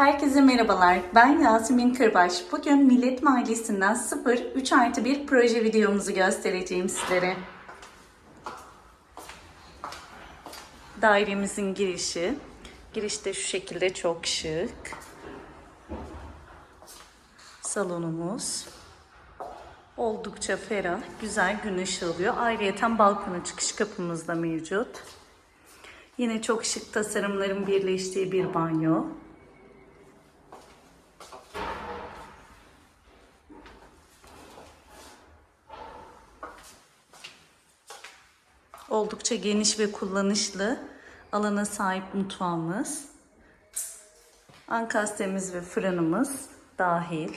Herkese merhabalar. Ben Yasemin Kırbaş. Bugün Millet Mahallesi'nden 0 3 artı 1 proje videomuzu göstereceğim sizlere. Dairemizin girişi. Girişte şu şekilde çok şık. Salonumuz. Oldukça ferah, güzel gün ışığı alıyor. Ayrıyeten balkona çıkış kapımız da mevcut. Yine çok şık tasarımların birleştiği bir banyo. Oldukça geniş ve kullanışlı alana sahip mutfağımız. Ankastemiz ve fırınımız dahil.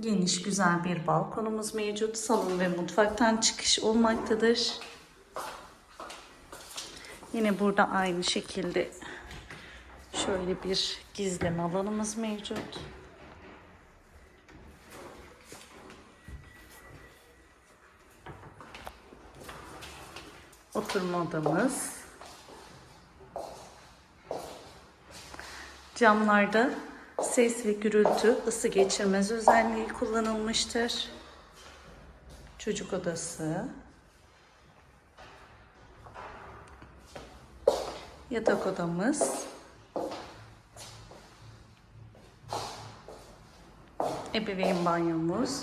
Geniş güzel bir balkonumuz mevcut. Salon ve mutfaktan çıkış olmaktadır. Yine burada aynı şekilde şöyle bir gizleme alanımız mevcut. Oturma odamız. Camlarda ses ve gürültü ısı geçirmez özelliği kullanılmıştır. Çocuk odası. Yatak odamız. Ebeveyn banyomuz.